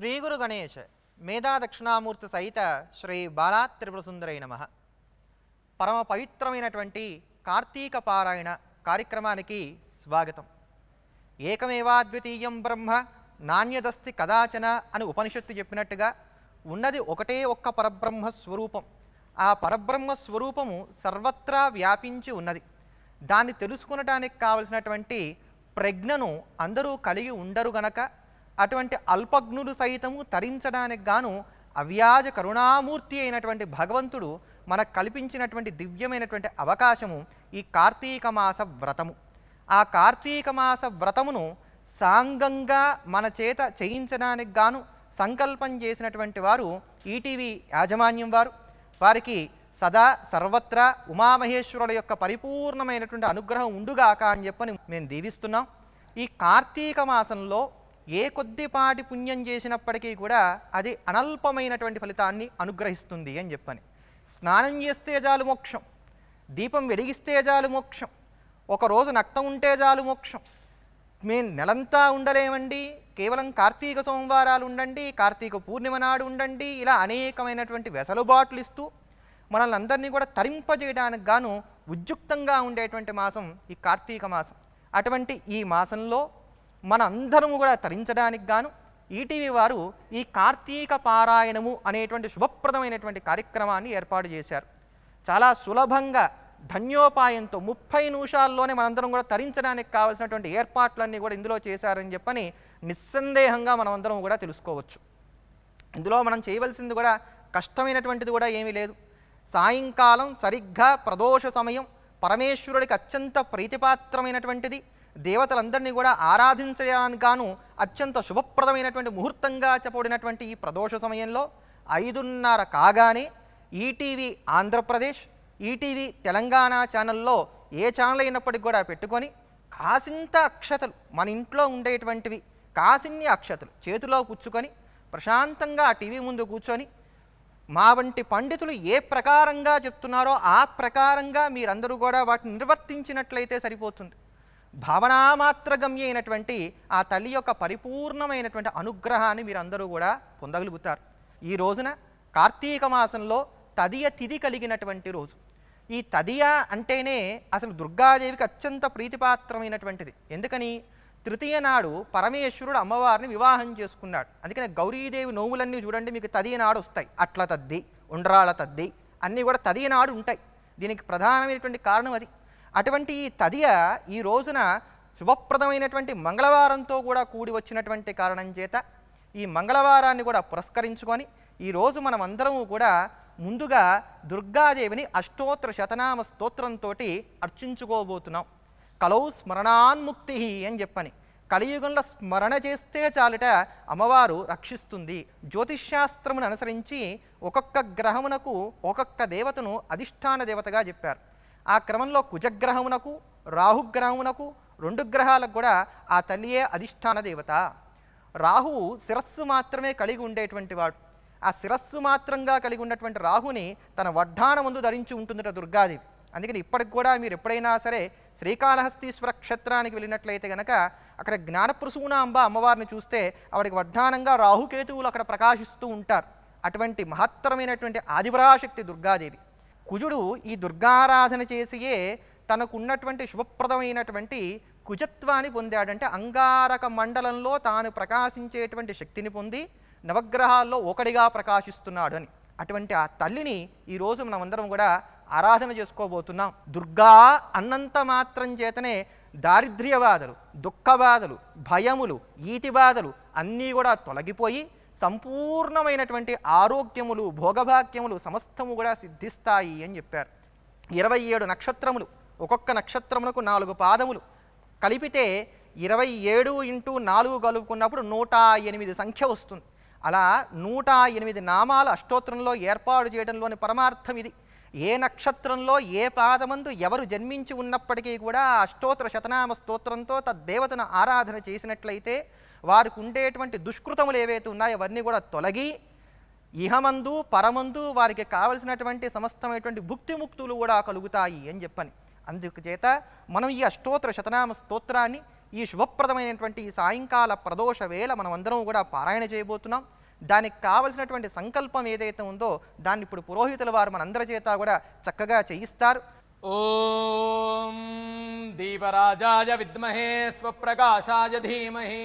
శ్రీ గురు గణేష్ మేధా దక్షిణామూర్తి సహిత శ్రీ బాలా త్రిపురసుందరై నమ. పరమ పవిత్రమైనటువంటి కార్తీక పారాయణ కార్యక్రమానికి స్వాగతం. ఏకమేవాద్వితీయం బ్రహ్మ నాణ్యదస్తి కదాచన అని ఉపనిషత్తు చెప్పినట్టుగా ఉన్నది ఒకటే ఒక్క పరబ్రహ్మ స్వరూపం. ఆ పరబ్రహ్మ స్వరూపము సర్వత్రా వ్యాపించి ఉన్నది. దాన్ని తెలుసుకునటానికి కావలసినటువంటి ప్రజ్ఞను అందరూ కలిగి ఉండరు గనక అటువంటి అల్పజ్ఞులు సైతము తరించడానికి గాను అవ్యాజ కరుణామూర్తి అయినటువంటి భగవంతుడు మనకు కల్పించినటువంటి దివ్యమైనటువంటి అవకాశము ఈ కార్తీక మాస వ్రతము. ఆ కార్తీక మాస వ్రతమును సాంగంగా మన చేత చేయించడానికి గాను సంకల్పం చేసినటువంటి వారు ఈటీవీ యాజమాన్యం వారు. వారికి సదా సర్వత్రా ఉమామహేశ్వరుల యొక్క పరిపూర్ణమైనటువంటి అనుగ్రహం ఉండుగాక అని చెప్పని మేము దీవిస్తున్నాం. ఈ కార్తీక మాసంలో ఏ కొద్దిపాటి పుణ్యం చేసినప్పటికీ కూడా అది అనల్పమైనటువంటి ఫలితాన్ని అనుగ్రహిస్తుంది అని చెప్పని. స్నానం చేస్తే చాలు మోక్షం దీపం వెలిగిస్తే చాలు మోక్షం ఒకరోజు నక్తం ఉంటే చాలు మోక్షం. మేము నెలంతా ఉండలేమండి కేవలం కార్తీక సోమవారాలు ఉండండి కార్తీక పూర్ణిమ నాడు ఉండండి ఇలా అనేకమైనటువంటి వెసలుబాట్లు ఇస్తూ మనల్ని అందరినీ కూడా తరింపజేయడానికి గాను ఉద్యుక్తంగా ఉండేటువంటి మాసం ఈ కార్తీక మాసం. అటువంటి ఈ మాసంలో మన అందరము కూడా తరించడానికి గాను ఈటీవీ వారు ఈ కార్తీక పారాయణము అనేటువంటి శుభప్రదమైనటువంటి కార్యక్రమాన్ని ఏర్పాటు చేశారు. చాలా సులభంగా ధన్యోపాయంతో ముప్పై నిమిషాల్లోనే మనందరం కూడా తరించడానికి కావాల్సినటువంటి ఏర్పాట్లన్నీ కూడా ఇందులో చేశారని చెప్పని నిస్సందేహంగా మనమందరం కూడా తెలుసుకోవచ్చు. ఇందులో మనం చేయవలసింది కూడా కష్టమైనటువంటిది కూడా ఏమీ లేదు. సాయంకాలం సరిగ్గా ప్రదోష సమయం పరమేశ్వరుడికి అత్యంత ప్రీతిపాత్రమైనటువంటిది దేవతలందరినీ కూడా ఆరాధించడానికి గాను అత్యంత శుభప్రదమైనటువంటి ముహూర్తంగా చెప్పబడినటువంటి ఈ ప్రదోష సమయంలో ఐదున్నర కాగానే ఈటీవీ ఆంధ్రప్రదేశ్ ఈటీవీ తెలంగాణ ఛానల్లో ఏ ఛానల్ అయినప్పటికీ కూడా పెట్టుకొని కాసింత అక్షతలు మన ఇంట్లో ఉండేటువంటివి కాసిన్ని అక్షతలు చేతిలో పుచ్చుకొని ప్రశాంతంగా ఆ టీవీ ముందు కూర్చొని మా వంటి పండితులు ఏ ప్రకారంగా చెప్తున్నారో ఆ ప్రకారంగా మీరందరూ కూడా వాటిని నిర్వర్తించినట్లయితే సరిపోతుంది. భావనామాత్రగమ్యైనటువంటి ఆ తల్లి యొక్క పరిపూర్ణమైనటువంటి అనుగ్రహాన్ని మీరందరూ కూడా పొందగలుగుతారు. ఈ రోజున కార్తీక మాసంలో తదియ తిథి కలిగినటువంటి రోజు. ఈ తదియ అంటేనే అసలు దుర్గాదేవికి అత్యంత ప్రీతిపాత్రమైనటువంటిది. ఎందుకని? తృతీయ నాడు పరమేశ్వరుడు అమ్మవారిని వివాహం చేసుకున్నాడు. అందుకని గౌరీదేవి నోములన్నీ చూడండి మీకు తదియ నాడు వస్తాయి. అట్ల తద్ది ఉండ్రాళ్ళ తద్ది అన్నీ కూడా తదియ నాడు ఉంటాయి. దీనికి ప్రధానమైనటువంటి కారణం అది. అటువంటి ఈ తదియ ఈ రోజున శుభప్రదమైనటువంటి మంగళవారంతో కూడా కూడి వచ్చినటువంటి కారణం చేత ఈ మంగళవారాన్ని కూడా పురస్కరించుకొని ఈరోజు మనం అందరము కూడా ముందుగా దుర్గాదేవిని అష్టోత్తర శతనామ స్తోత్రంతో అర్చించుకోబోతున్నాం. కలౌ స్మరణాన్ముక్తి అని చెప్పని కలియుగంలో స్మరణ చేస్తే చాలుట అమ్మవారు రక్షిస్తుంది. జ్యోతిష్శాస్త్రమును అనుసరించి ఒక్కొక్క గ్రహమునకు ఒక్కొక్క దేవతను అధిష్టాన దేవతగా చెప్పారు. ఆ క్రమంలో కుజగ్రహమునకు రాహుగ్రహమునకు రెండు గ్రహాలకు కూడా ఆ తల్లియే అధిష్టాన దేవత. రాహువు శిరస్సు మాత్రమే కలిగి ఉండేటువంటి వాడు. ఆ శిరస్సు మాత్రంగా కలిగి ఉన్నటువంటి రాహుని తన వడ్డాన ముందు ధరించి ఉంటుందట దుర్గాదేవి. అందుకని ఇప్పటికి కూడా మీరు ఎప్పుడైనా సరే శ్రీకాళహస్తీశ్వర క్షేత్రానికి వెళ్ళినట్లయితే గనక అక్కడ జ్ఞానప్రసూనాంబ అమ్మవారిని చూస్తే ఆవిడకి వడ్డానంగా రాహుకేతువులు అక్కడ ప్రకాశిస్తూ ఉంటారు. అటువంటి మహత్తరమైనటువంటి ఆదిపరాశక్తి దుర్గాదేవి. కుజుడు ఈ దుర్గారాధన చేసియే తనకున్నటువంటి శుభప్రదమైనటువంటి కుజత్వాన్ని పొందాడంటే అంగారక మండలంలో తాను ప్రకాశించేటువంటి శక్తిని పొంది నవగ్రహాల్లో ఒకడిగా ప్రకాశిస్తున్నాడు అని. అటువంటి ఆ తల్లిని ఈరోజు మనమందరం కూడా ఆరాధన చేసుకోబోతున్నాం. దుర్గా అన్నంత మాత్రం చేతనే దారిద్ర్య బాధలు దుఃఖ బాధలు భయములు ఈతి బాధలు అన్నీ కూడా తొలగిపోయి సంపూర్ణమైనటువంటి ఆరోగ్యములు భోగభాగ్యములు సమస్తము కూడా సిద్ధిస్తాయి అని చెప్పారు. ఇరవై ఏడు నక్షత్రములు ఒక్కొక్క నక్షత్రములకు నాలుగు పాదములు. కలిపితే ఇరవై ఏడు ఇంటూ నాలుగు కలుపుకున్నప్పుడు నూట ఎనిమిది సంఖ్య వస్తుంది. అలా నూట ఎనిమిది నామాలు అష్టోత్తరంలో ఏర్పాటు చేయడంలోని పరమార్థం ఇది. ఏ నక్షత్రంలో ఏ పాదమందు ఎవరు జన్మించి ఉన్నప్పటికీ కూడా అష్టోత్ర అష్టోత్తర శతనామ స్తోత్రంతో తద్దేవతను ఆరాధన చేసినట్లయితే వారికి ఉండేటువంటి దుష్కృతములు ఏవైతే ఉన్నాయో అవన్నీ కూడా తొలగి ఇహమందు పరమందు వారికి కావలసినటువంటి సమస్తమైనటువంటి భుక్తిముక్తులు కూడా కలుగుతాయి అని చెప్పని. అందుకు చేత మనం ఈ అష్టోత్తర శతనామ స్తోత్రాన్ని ఈ శుభప్రదమైనటువంటి ఈ సాయంకాల ప్రదోష వేళ మనం అందరం కూడా పారాయణ చేయబోతున్నాం. దానికి కావలసినటువంటి సంకల్పం ఏదైతే ఉందో దాన్ని ఇప్పుడు పురోహితుల వారు మనందరి చేత కూడా చక్కగా చేయిస్తారు. ఓం దీపరాజాయ విద్మహే స్వప్రకాశాయ ధీమహి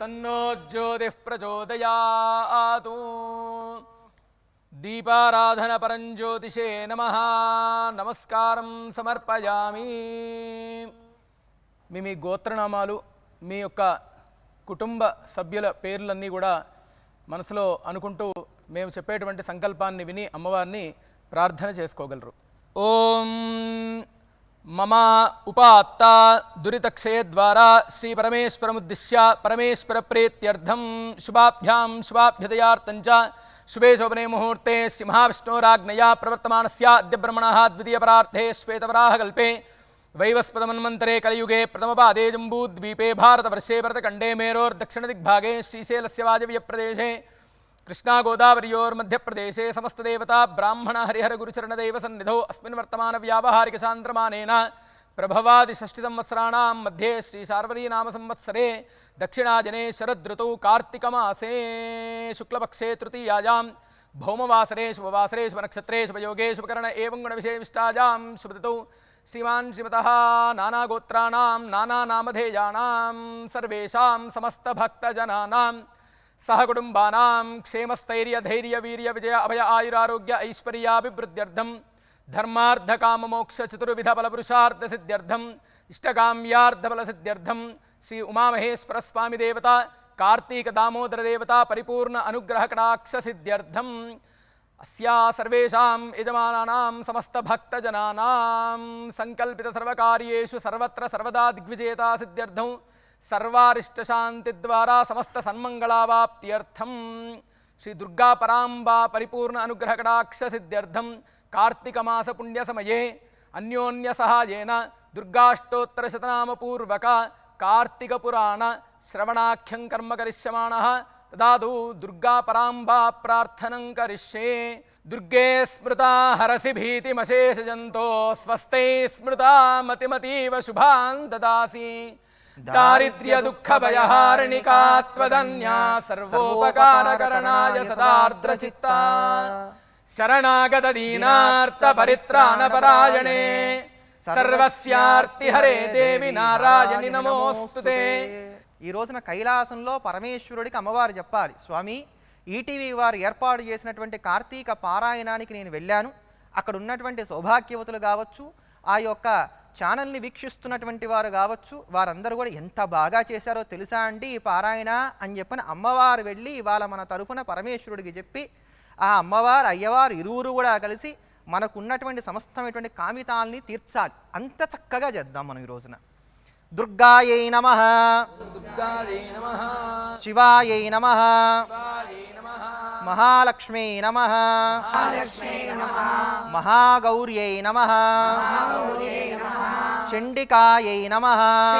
తన్నో ప్రచోదయా ప్రచోదయాతు. దీపారాధన పరం జ్యోతిషే నమ. నమస్కారం సమర్పయామి. మీ మీ గోత్రనామాలు మీ యొక్క కుటుంబ సభ్యుల పేర్లన్నీ కూడా మనసులో అనుకుంటూ మేము చెప్పేటువంటి సంకల్పాన్ని విని అమ్మవారిని ప్రార్థన చేసుకోగలరు. ओम मम उपात्ता दुरितक्षयद्वारा श्रीपरमेश्वरमुद्दिश्य परमेश्वरप्रीत्यर्थं शुभाभ्यां शुभाभ्युदयार्थञ्च शुभे शोभने मुहूर्ते सिंहाविष्णोराज्ञया प्रवर्तमानस्य द्वितीय द्वितीयपरार्थे श्वेतवराहकल्पे वैवस्पतमन्वन्तरे कलयुगे प्रथमपादे जम्बूद्वीपे भारतवर्षे भरतकंडे मेरोर्दक्षिण दिग्भागे श्रीशैलस्य वाजव्यप्रदेशे कृष्णागोदावर्योर्मध्यप्रदेशे ब्राह्मण हरिहरगुरुचरणदैवसन्निधौ अस्मिन् वर्तमानव्यावहारिकसान्द्रमानेन प्रभवादिषष्टिसंवत्सराणां मध्ये श्रीशार्वरीनामसंवत्सरे दक्षिणाजने शरदृतौ कार्तिकमासे शुक्लपक्षे तृतीयायां, भौमवासरे शुभवासरे शुभनक्षत्रे शुभयोगे शुभकर्ण एवं गुणविशेषिष्टायां शुभतौ श्रीमान् श्रीमतः नानागोत्राणां नानानामधेयानां सर्वेषां समस्तभक्तजनानां సహకుటుంబానాం క్షేమస్థైర్య ధైర్య వీర్య విజయ అభయ ఆయురారోగ్య ఐశ్వర్యాభివృద్ధ్యర్థం ధర్మార్థ కామమోక్ష చతుర్విధ బలపురుషార్థ సిద్ధ్యర్థం ఇష్టకామ్యార్థ బల సిద్ధ్యర్థం శ్రీ ఉమామహేశ్వర స్వామి దేవత కార్తీక దామోదర దేవత పరిపూర్ణ అనుగ్రహ కటాక్ష సిద్ధ్యర్థం అస్యా సర్వేషాం యజమానానాం సమస్త భక్తజనానాం సంకల్పిత సర్వకార్యేషు సర్వత్ర సర్వదా దిగ్విజేత సిద్ధ్యర్థం సర్వారిష్టశాంతిద్వారా సమస్త సన్మంగళావాప్త్యర్థం. శ్రీ దుర్గా పరాంబా పరిపూర్ణ అనుగ్రహ కటాక్ష సిద్ధ్యర్థం. కార్తీకమాస పుణ్యసమయే అన్యోన్య సహాయేన దుర్గాష్టోత్తరశతనామపూర్వక కార్తీకపురాణ శ్రవణాఖ్యం కర్మ కరిష్యమాణ. తదాదు దుర్గా పరాంబా ప్రార్థనం కరిష్యే. దుర్గే స్మృత హరసి భీతిమశేషజంతో స్వస్తై స్మృత మతిమతీవ శుభాన్ దదాసి. దారిద్ర్య దుఃఖ భయహారణికాత్వదన్యా సర్వోపకారకరణాయ సదార్ద్రచిత్త శరణాగత దీనార్త పరిత్రాణపరాయణే. సర్వస్యార్తి హరే దేవి నారాయణి నమోస్తుతే. ఈ రోజున కైలాసంలో పరమేశ్వరుడికి అమ్మవారు చెప్పాలి స్వామి ఈటీవీ వారు ఏర్పాటు చేసినటువంటి కార్తీక పారాయణానికి నేను వెళ్ళాను. అక్కడ ఉన్నటువంటి సౌభాగ్యవతులు కావచ్చు ఆ యొక్క ఛానల్ని వీక్షిస్తున్నటువంటి వారు కావచ్చు వారందరూ కూడా ఎంత బాగా చేశారో తెలుసా అండి? ఈ పారాయణ అని చెప్పని అమ్మవారు వెళ్ళి ఇవాళ మన తరఫున పరమేశ్వరుడికి చెప్పి ఆ అమ్మవారు అయ్యవారు ఇరువురు కూడా కలిసి మనకున్నటువంటి సమస్తమైనటువంటి కామితాల్ని తీర్చాలి. అంత చక్కగా చేద్దాం మనం ఈ రోజున. దుర్గాయై నమ. శివాయై నమ. మహాలక్ష్మీ నమ. మహాగౌర్యై నమ.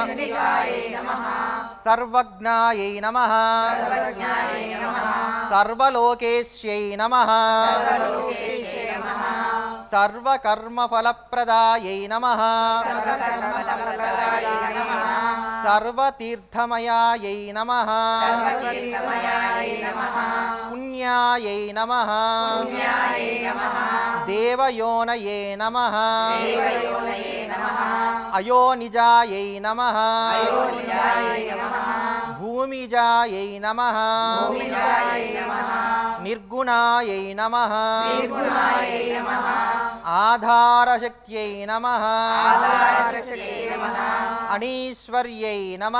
చండికాయై నమ. సర్వజ్ఞాయై నమ. సర్వలోకేశ్యై నమ. సర్వకర్మఫలప్రదాయై నమ. సర్వతీర్థమయాయై నమ. పుణ్యాయై నమ. దేవయోనయే నమ. అయోనిజాయై నమ. భూమిజాయై నమ. నిర్గుణాయై నమ. ఆధారశక్త్యై నమ. అనీశ్వర్యై నమ.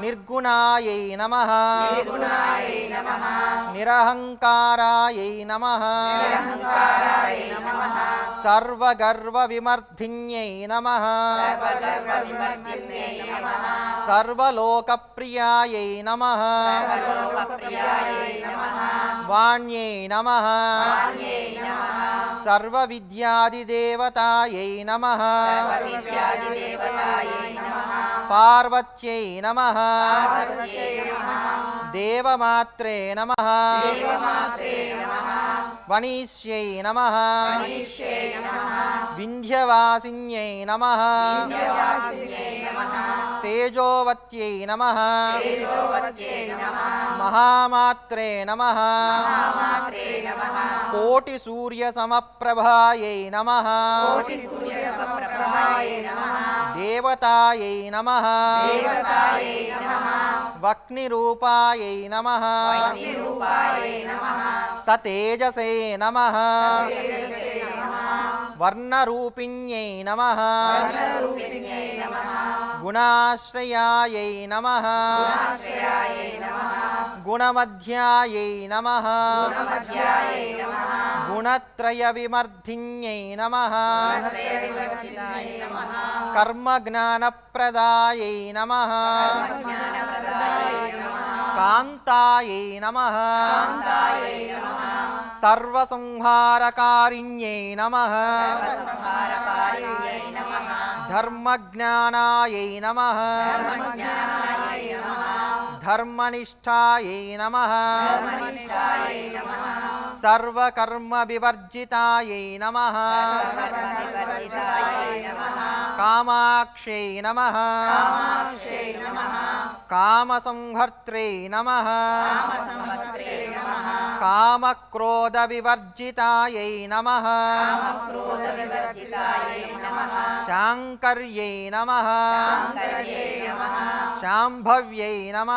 నిర్గుణాయై నమ. నిరహంకారాయై నమ సర్వగర్వవిమర్ధిన్యై నమ సర్వలోకప్రియాయై నమ వాణ్యై నమ సర్వవిద్యాదిదేవతాయై నమ పార్వత్యై నమ దేవమాత్రే నమ. వనీష్యై నమ. వింధ్యవాసిన్యై నమ. తేజోవత్యై నమ. మహామాత్రే నమ. కోటి సూర్య సమప్రభాయై నమ. దేవతాయై నమ. వక్నిరూపాయై నమ సతేజసే నమ వర్ణరూపిణ్యై నమ గుణాశ్రయాయై నమ గుణమధ్యాయై నమ గుణత్రయ విమర్ధిన్యై నమ కర్మజ్ఞానప్రదాయై నమ కాంతాయై నమ సర్వసంహారకారిణ్యై నమ ధర్మజ్ఞానాయై నమ సర్వకర్మ వివర్జితాయై నమ కామాక్షై నమ కామసంహర్త్రే నమ కామక్రోధ వివర్జితాయై నమ శాంకర్యై నమ శాంభవ్యై నమ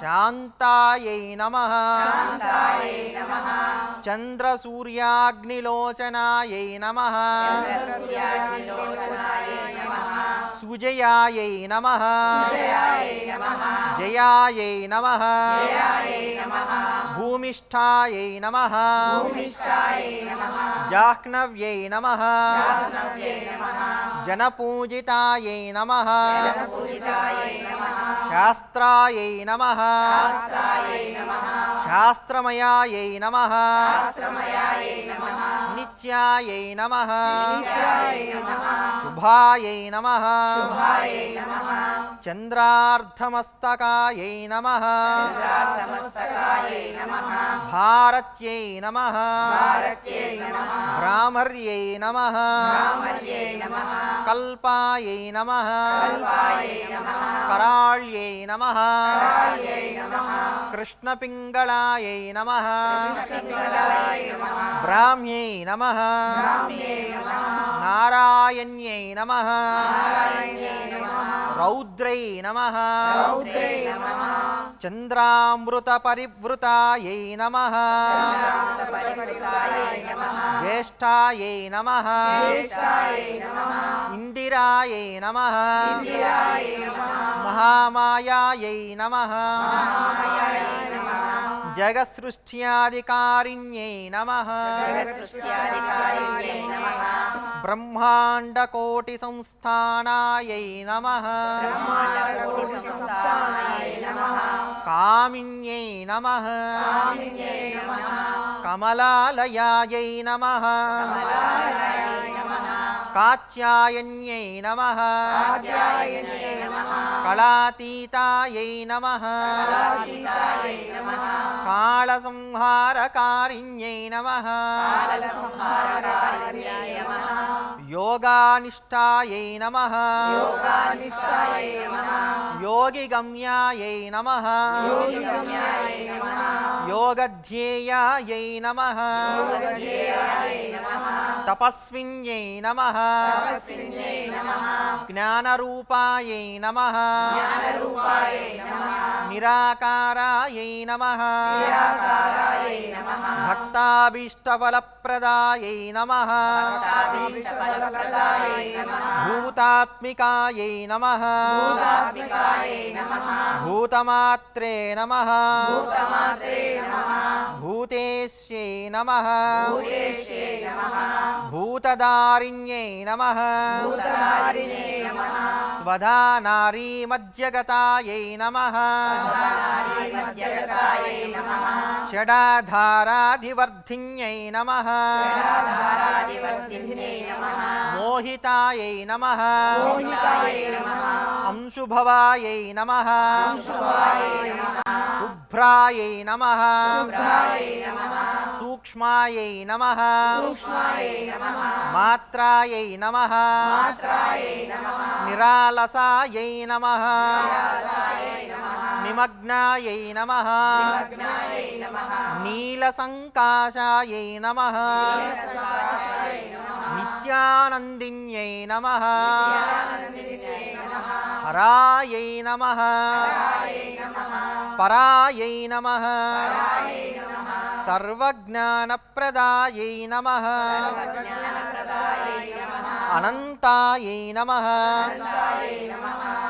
శాంతాయై నమ చంద్రసూర్యాగ్నిలోచనాయై నమ సుజయాయై నమ జయాయై నమ భూమిష్ఠాయై నమ జాహ్నవ్యై నమ జనపూజితాయై నమ శాస్త్రాయై నమ. శాస్త్రమయాయై నమ. నిత్యాయై నమ. శుభాయై నమ. చంద్రార్ధమస్తకాయై నమ. భారత్యై నమ. భ్రామర్యై నమ. కల్పాయై నమ. కరాళ్యై నమ. कृष्णपिङ्गळायै नमः ब्राह्म्यै नमः नारायण्यै नमः रौद्रै नमः चन्द्रामृतपरिवृतायै नमः ज्येष्ठायै नमः इन्दिरायै नमः महामायायै नमः జగసృష్ట్యాధికారిణ్యై నమ బ్రహ్మాండకోటి సంస్థానాయై నమ కామిన్యై నమ కమలాలయాయై నమ కాత్యాయన్యై నమ కళాతీతాయై నమ కాళసంహారకారిణ్యై నమ యోగానిష్టాయై నమ. యోగిగమ్యాయై నమ. యోగధ్యేయాయై నమ. తపస్విన్యై నమ. జ్ఞానరూపాయై నమ. నిరాకారాయై నమ. భక్తాభీష్టవల भक्ताभीष्टफलप्रदायै नमः भूतात्मिकायै नमः भूतमात्रे नमः भूतेश्यै नमः भूतदारिण्यै नमः स्वधा नारीमध्यगतायै नमः षडाधाराधिवर्धिन्यै नमः మోహితాయై నమ. అంశుభవాయై నమ. శుభ్రాయై నమ. సూక్ష్మాయై నమ. మాత్రాయై నమ. నిరాలసాయై నమ. నిమగ్నాయై నమ నీలసంకాశాయై నమ నిత్యానందిన్యై నమ హరాయై నమ పరాయై నమ సర్వజ్ఞానప్రదాయై నమ. అనంతాయై నమ.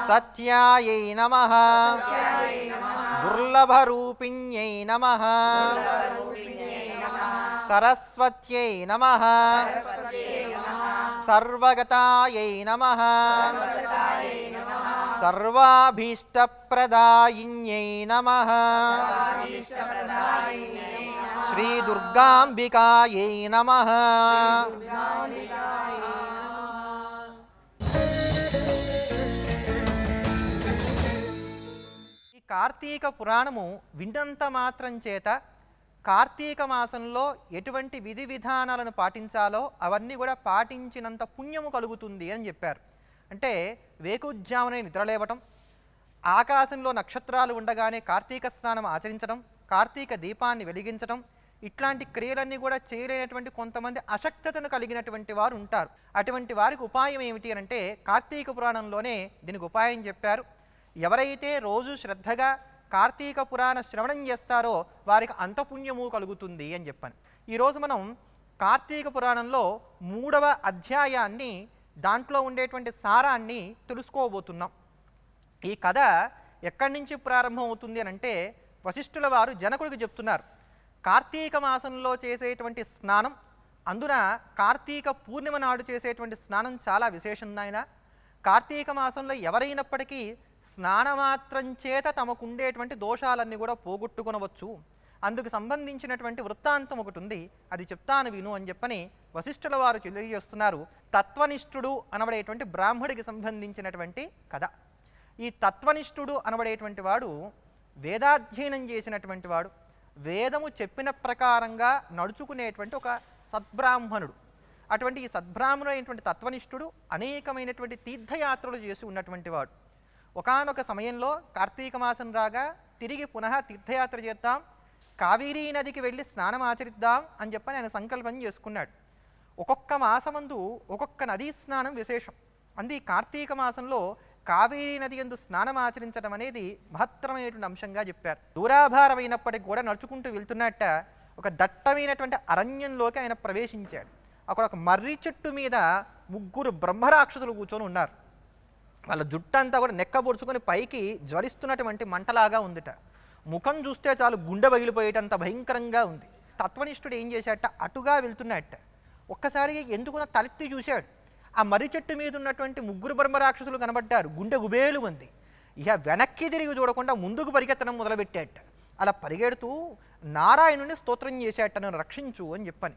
సత్యాయై నమ. దుర్లభరూపిణ్యై నమ. సరస్వత్యై నమ. సర్వగతాయై నమ. సర్వాభీష్టప్రదాయిన్యై శ్రీ దుర్గాంబికాయై నమ. ఈ కార్తీక పురాణము విన్నంత మాత్రం చేత కార్తీక మాసంలో ఎటువంటి విధి విధానాలను పాటించాలో అవన్నీ కూడా పాటించినంత పుణ్యము కలుగుతుంది అని చెప్పారు. అంటే వేకుజ్జామునే నిద్రలేవటం ఆకాశంలో నక్షత్రాలు ఉండగానే కార్తీక స్నానం ఆచరించడం కార్తీక దీపాన్ని వెలిగించడం ఇట్లాంటి క్రియలన్నీ కూడా చేయలేనటువంటి కొంతమంది అశక్తతను కలిగినటువంటి వారు ఉంటారు. అటువంటి వారికి ఉపాయం ఏమిటి అని అంటే కార్తీక పురాణంలోనే దీనికి ఉపాయం చెప్పారు. ఎవరైతే రోజు శ్రద్ధగా కార్తీక పురాణ శ్రవణం చేస్తారో వారికి అంతపుణ్యము కలుగుతుంది అని చెప్పాను. ఈరోజు మనం కార్తీక పురాణంలో మూడవ అధ్యాయాన్ని దాంట్లో ఉండేటువంటి సారాన్ని తెలుసుకోబోతున్నాం. ఈ కథ ఎక్కడి నుంచి ప్రారంభం అవుతుంది అని అంటే వశిష్ఠుల వారు జనకుడికి చెప్తున్నారు. కార్తీక మాసంలో చేసేటువంటి స్నానం. అందున కార్తీక పూర్ణిమ నాడు చేసేటువంటి స్నానం చాలా విశేషం నాయన. కార్తీక మాసంలో ఎవరైనప్పటికీ స్నానమాత్రం చేత తమకుండేటువంటి దోషాలన్నీ కూడా పోగొట్టుకునవచ్చు. అందుకు సంబంధించినటువంటి వృత్తాంతం ఒకటి ఉంది. అది చెప్తాను విను అని చెప్పని వశిష్ఠుల వారు తెలియజేస్తున్నారు. తత్వనిష్ఠుడు అనబడేటువంటి బ్రాహ్మడికి సంబంధించినటువంటి కథ. ఈ తత్వనిష్ఠుడు అనబడేటువంటి వాడు వేదాధ్యయనం చేసినటువంటి వాడు. వేదము చెప్పిన ప్రకారంగా నడుచుకునేటువంటి ఒక సద్బ్రాహ్మణుడు. అటువంటి ఈ సద్బ్రాహ్మణుడు అయినటువంటి తత్వనిష్ఠుడు అనేకమైనటువంటి తీర్థయాత్రలు చేసి ఉన్నటువంటి వాడు. ఒకానొక సమయంలో కార్తీక మాసం రాగా తిరిగి పునః తీర్థయాత్ర చేద్దాం కావేరీ నదికి వెళ్ళి స్నానం ఆచరిద్దాం అని చెప్పని ఆయన సంకల్పం చేసుకున్నాడు. ఒక్కొక్క మాసమందు ఒక్కొక్క నదీ స్నానం విశేషం. అంది ఈ కార్తీక మాసంలో కావేరీ నది ఎందు స్నానం ఆచరించడం అనేది మహత్తరమైనటువంటి అంశంగా చెప్పారు. దూరాభారమైనప్పటికీ కూడా నడుచుకుంటూ వెళ్తున్నట్ట ఒక దట్టమైనటువంటి అరణ్యంలోకి ఆయన ప్రవేశించాడు. అక్కడ ఒక మర్రి చెట్టు మీద ముగ్గురు బ్రహ్మరాక్షసులు కూర్చొని ఉన్నారు. వాళ్ళ జుట్టంతా కూడా నెక్కబొడుచుకొని పైకి జ్వలిస్తున్నటువంటి మంటలాగా ఉందిట. ముఖం చూస్తే చాలు గుండె పగిలిపోయేటంత భయంకరంగా ఉంది. తత్వనిష్ఠుడు ఏం చేశాట అటుగా వెళ్తున్నట్ట. ఒక్కసారి ఎందుకున్న తలెత్తి చూశాడు. ఆ మర్రి చెట్టు మీద ఉన్నటువంటి ముగ్గురు బ్రహ్మరాక్షసులు కనబడ్డారు. గుండె గుబేలు ఉంది. ఇక వెనక్కి తిరిగి చూడకుండా ముందుకు పరిగెత్తడం మొదలుపెట్టాట. అలా పరిగెడుతూ నారాయణుని స్తోత్రం చేశాట నన్ను రక్షించు అని చెప్పని.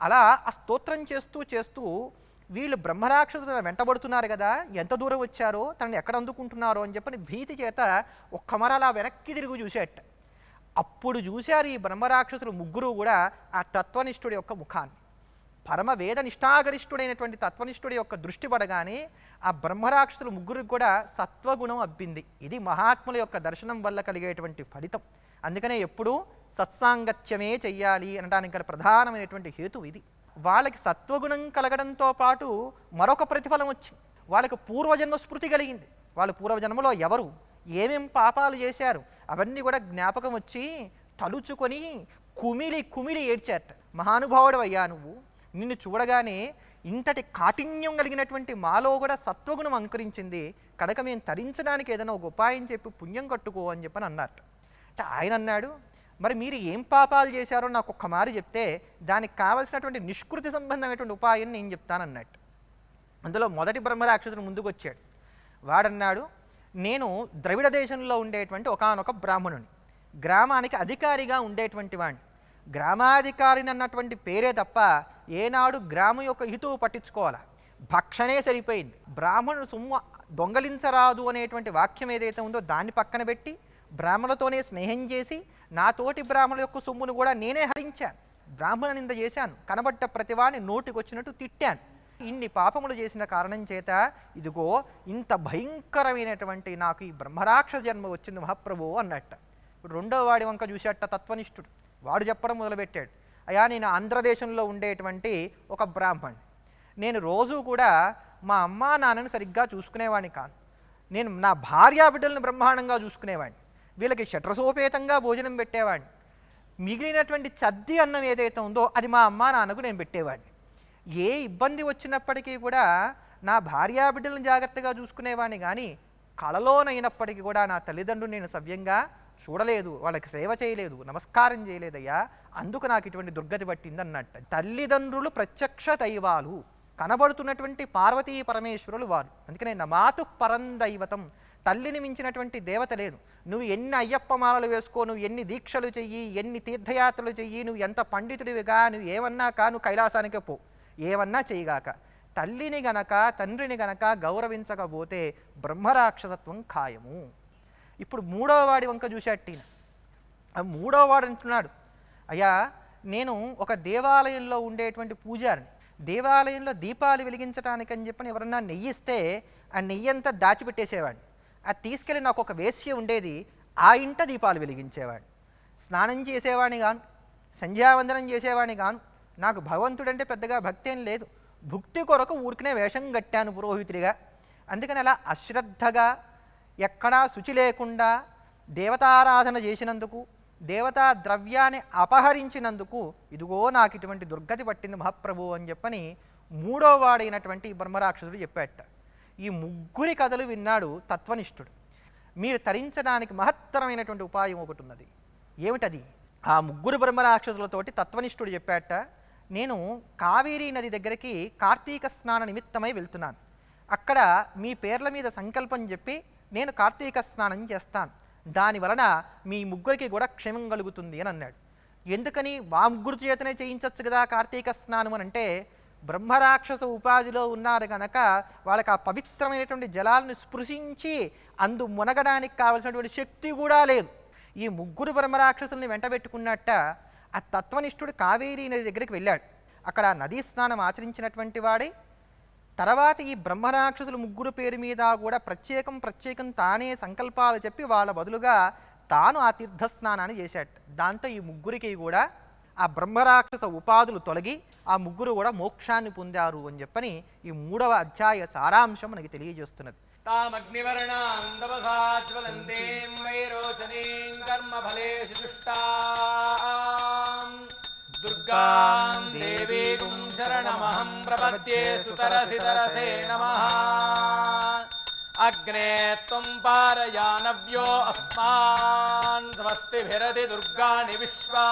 అలా ఆ స్తోత్రం చేస్తూ చేస్తూ వీళ్ళు బ్రహ్మరాక్షసులు వెంటబడుతున్నారు కదా ఎంత దూరం వచ్చారో తనని ఎక్కడ అందుకుంటున్నారో అని చెప్పని భీతి చేత ఒక్క మర అలా వెనక్కి తిరిగి చూసేట. అప్పుడు చూశారు ఈ బ్రహ్మరాక్షసులు ముగ్గురు కూడా ఆ తత్వనిష్ఠుడి యొక్క ముఖాన్ని. పరమ వేద నిష్ఠాగరిష్ఠుడైనటువంటి తత్వనిష్ఠుడి యొక్క దృష్టి పడగానే ఆ బ్రహ్మరాక్షసులు ముగ్గురికి కూడా సత్వగుణం అబ్బింది. ఇది మహాత్ముల యొక్క దర్శనం వల్ల కలిగేటువంటి ఫలితం. అందుకనే ఎప్పుడూ సత్సాంగత్యమే చెయ్యాలి అనడానికి గల ప్రధానమైనటువంటి హేతు ఇది. వాళ్ళకి సత్వగుణం కలగడంతో పాటు మరొక ప్రతిఫలం వచ్చింది. వాళ్ళకి పూర్వజన్మ స్మృతి కలిగింది. వాళ్ళు పూర్వజన్మలో ఎవరు ఏమేం పాపాలు చేశారు అవన్నీ కూడా జ్ఞాపకం వచ్చి తలుచుకొని కుమిలి కుమిలి ఏడ్చారట మహానుభావుడు అయ్యా నువ్వు. నిన్ను చూడగానే ఇంతటి కాఠిన్యం కలిగినటువంటి మాలో కూడా సత్వగుణం అంకురించింది. కనుక మేము తరించడానికి ఏదైనా ఒక ఉపాయం చెప్పి పుణ్యం కట్టుకో అని చెప్పని అన్నట్టు అంటే ఆయన అన్నాడు మరి మీరు ఏం పాపాలు చేశారో నాకు ఒక్క మారి చెప్తే దానికి కావలసినటువంటి నిష్కృతి సంబంధమైనటువంటి ఉపాయం నేను చెప్తానన్నట్టు అందులో మొదటి బ్రహ్మరాక్షసుడు ముందుకు వచ్చాడు వాడన్నాడు నేను ద్రవిడ దేశంలో ఉండేటువంటి ఒకానొక బ్రాహ్మణుని. గ్రామానికి అధికారిగా ఉండేటువంటి వాడిని గ్రామాధికారిని అన్నటువంటి పేరే తప్ప ఏనాడు గ్రామం యొక్క హితువు పట్టించుకోవాలా? భక్షణే సరిపోయింది. బ్రాహ్మణుడు సొమ్ము దొంగలించరాదు అనేటువంటి వాక్యం ఏదైతే ఉందో దాన్ని పక్కన పెట్టి బ్రాహ్మణులతోనే స్నేహం చేసి నాతోటి బ్రాహ్మణుల యొక్క సొమ్మును కూడా నేనే హరించాను. బ్రాహ్మణ నింద చేశాను. కనబడ్డ ప్రతివాని నోటికొచ్చినట్టు తిట్టాను. ఇన్ని పాపములు చేసిన కారణం చేత ఇదిగో ఇంత భయంకరమైనటువంటి నాకు ఈ బ్రహ్మరాక్ష జన్మ వచ్చింది మహాప్రభు అన్నట్ట. రెండో వాడి వంక చూసేట తత్వనిష్ఠుడు. వాడు చెప్పడం మొదలుపెట్టాడు. అయ్యా నేను ఆంధ్రదేశంలో ఉండేటువంటి ఒక బ్రాహ్మణ్. నేను రోజు కూడా మా అమ్మా నాన్నని సరిగ్గా చూసుకునేవాడిని కాను నేను నా భార్యా బిడ్డలను బ్రహ్మాండంగా చూసుకునేవాడిని. వీళ్ళకి షట్రసోపేతంగా భోజనం పెట్టేవాడిని. మిగిలినటువంటి చద్ది అన్నం ఏదైతే ఉందో అది మా అమ్మా నాన్నకు నేను పెట్టేవాడిని. ఏ ఇబ్బంది వచ్చినప్పటికీ కూడా నా భార్యా బిడ్డలను జాగ్రత్తగా చూసుకునేవాడిని కానీ కళలోనైనప్పటికీ కూడా నా తల్లిదండ్రులు నేను సవ్యంగా చూడలేదు వాళ్ళకి సేవ చేయలేదు నమస్కారం చేయలేదయ్యా అందుకు నాకు ఇటువంటి దుర్గతి పట్టింది అన్నట్టు తల్లిదండ్రులు ప్రత్యక్ష దైవాలు కనబడుతున్నటువంటి పార్వతీ పరమేశ్వరులు వారు. అందుకనే నమాతు పరందైవతం తల్లిని మించినటువంటి దేవత లేదు. నువ్వు ఎన్ని అయ్యప్ప మాలలు వేసుకో నువ్వు ఎన్ని దీక్షలు చెయ్యి ఎన్ని తీర్థయాత్రలు చెయ్యి నువ్వు ఎంత పండితుడివిగా నువ్వు ఏమన్నా కా నువ్వు కైలాసానికే పో. ఏమన్నా చేయగాక. తల్లిని గనక తండ్రిని గనక గౌరవించకపోతే బ్రహ్మరాక్షసత్వం ఖాయము. ఇప్పుడు మూడవ వాడి వంక చూసేట్టిన ఆ మూడవ వాడు అంటున్నాడు అయ్యా నేను ఒక దేవాలయంలో ఉండేటువంటి పూజారిని. దేవాలయంలో దీపాలు వెలిగించడానికని చెప్పని ఎవరన్నా నెయ్యిస్తే ఆ నెయ్యి అంతా దాచిపెట్టేసేవాడిని. అది తీసుకెళ్ళి నాకు ఒక వేశ్య ఉండేది ఆ ఇంట దీపాలు వెలిగించేవాడిని. స్నానం చేసేవాడిని గాను సంధ్యావందనం చేసేవాడిని గాను. నాకు భగవంతుడంటే పెద్దగా భక్తి ఏం లేదు. భుక్తి కొరకు ఊరికనే వేషం కట్టాను పురోహితుడిగా. అందుకని అలా అశ్రద్ధగా ఎక్కడా శుచి లేకుండా దేవతారాధన చేసినందుకు దేవతా ద్రవ్యాన్ని అపహరించినందుకు ఇదిగో నాకు ఇటువంటి దుర్గతి పట్టింది మహాప్రభు అని చెప్పని మూడో వాడైనటువంటి ఈ బ్రహ్మరాక్షసుడు చెప్పాట ఈ ముగ్గురి కథలు విన్నాడు తత్వనిష్ఠుడు. మీరు తరించడానికి మహత్తరమైనటువంటి ఉపాయం ఒకటి ఉన్నది. ఏమిటది? ఆ ముగ్గురు బ్రహ్మరాక్షసులతోటి తత్వనిష్ఠుడు చెప్పాట నేను కావేరీ నది దగ్గరికి కార్తీక స్నాన నిమిత్తమై వెళ్తున్నాను. అక్కడ మీ పేర్ల మీద సంకల్పం చెప్పి నేను కార్తీక స్నానం చేస్తాను. దాని వలన మీ ముగ్గురికి కూడా క్షేమం కలుగుతుంది అని అన్నాడు. ఎందుకని? వాముగ్గురు చేతనే చేయించవచ్చు కదా కార్తీక స్నానం అని అంటే బ్రహ్మరాక్షస ఉపాధిలో ఉన్నారు కనుక వాళ్ళకి ఆ పవిత్రమైనటువంటి జలాలను స్పృశించి అందు మునగడానికి కావలసినటువంటి శక్తి కూడా లేదు. ఈ ముగ్గురు బ్రహ్మరాక్షసుల్ని వెంటబెట్టుకున్నట్ట ఆ తత్వనిష్ఠుడు కావేరీ నది దగ్గరికి వెళ్ళాడు. అక్కడ నదీ స్నానం ఆచరించినటువంటి వాడే తర్వాత ఈ బ్రహ్మరాక్షసులు ముగ్గురు పేరు మీద కూడా ప్రత్యేకం ప్రత్యేకం తానే సంకల్పాలు చెప్పి వాళ్ళ బదులుగా తాను ఆ తీర్థస్నానాన్ని చేశాడు. దాంతో ఈ ముగ్గురికి కూడా ఆ బ్రహ్మరాక్షస ఉపాధులు తొలగి ఆ ముగ్గురు కూడా మోక్షాన్ని పొందారు అని చెప్పని ఈ మూడవ అధ్యాయ సారాంశం మనకి తెలియజేస్తున్నది. తామగ్నివర్ణాందవసాజ్వలంతేం కర్మ दुर्गां देवीं शरणमहं प्रपद्ये सुतरसि तरसे नमः। अग्ने त्वं पारयानव्यो अस्मान् स्वस्तिभिरति दुर्गाणि विश्वा।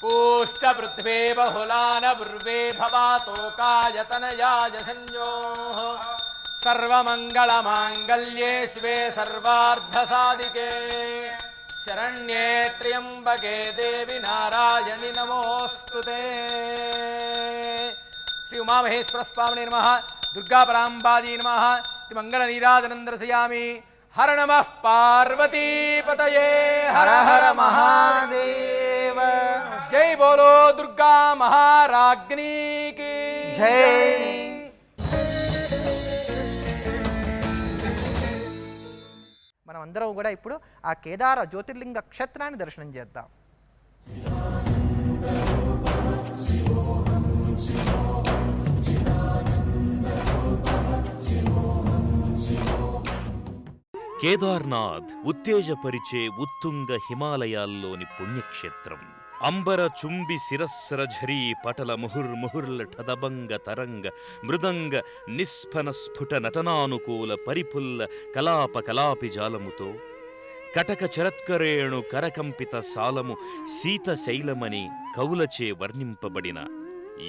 पूश्च पृथ्वे बहुलान पूर्वे भवातोकायतनयाय संयोः सर्वमङ्गलमाङ्गल्ये शिवे सर्वार्धसाधिके। శరణ్యే త్ర్యంబకే దేవి నారాయణి నమోస్తు శ్రీ ఉమామహేశ్వర స్వామిని నమ దుర్గాపరాంబాదీ నమ మంగళ నీరాజనందర్శయామి హర నమ పార్వతీపతయే హర హర మహాదేవ జై బోలో దుర్గా మహారాజ్ఞీకి జై అందరం కూడా ఇప్పుడు ఆ కేదార జ్యోతిర్లింగ క్షేత్రాన్ని దర్శనం చేద్దాం. కేదార్నాథ్ ఉత్తేజపరిచే ఉత్తుంగ హిమాలయాల్లోని పుణ్యక్షేత్రం. అంబర చుంబి శిరస్సర ఝరీ పటల ముహుర్ముహుర్ల ఠదబంగ తరంగ మృదంగ నిస్ఫన స్ఫుట నటనానుకూల పరిపుల్ల కలాప కలాపి జాలముతో కటక చరత్కరేణు కరకంపిత సాలము సీత శైలమని కవులచే వర్ణింపబడిన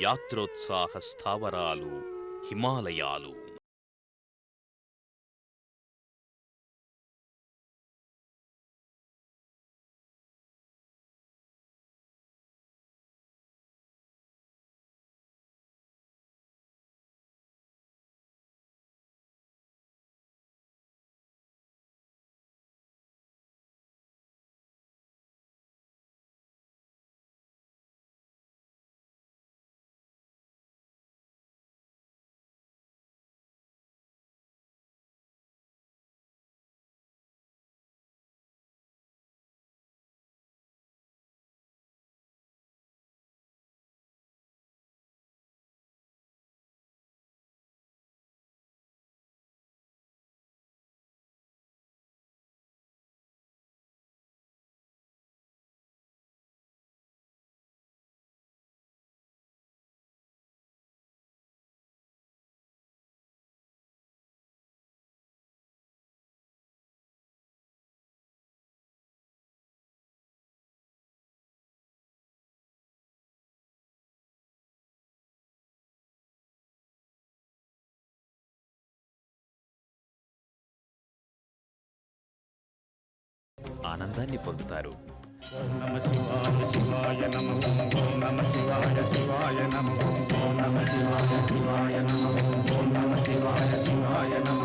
యాత్రోత్సాహ స్థావరాలు హిమాలయాలు. ఆనందాన్ని పొందుతారు. నమ శివాయ శివాయ నమ ఓం నమ శివాయ శివాయ నమ ఓం నమ శివాయ శివాయ నమ ఓం నమ శివాయ శివాయ నమ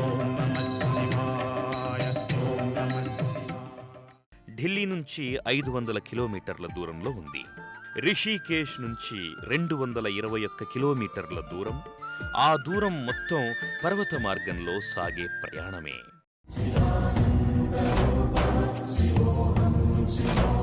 ఓం నమ శివాయ ఓం నమ ఢిల్లీ నుంచి ఐదు వందల కిలోమీటర్ల దూరంలో ఉంది. రిషికేష్ నుంచి రెండు వందల ఇరవై ఒక్క కిలోమీటర్ల దూరం. ఆ దూరం మొత్తం పర్వత మార్గంలో సాగే ప్రయాణమే. Zero.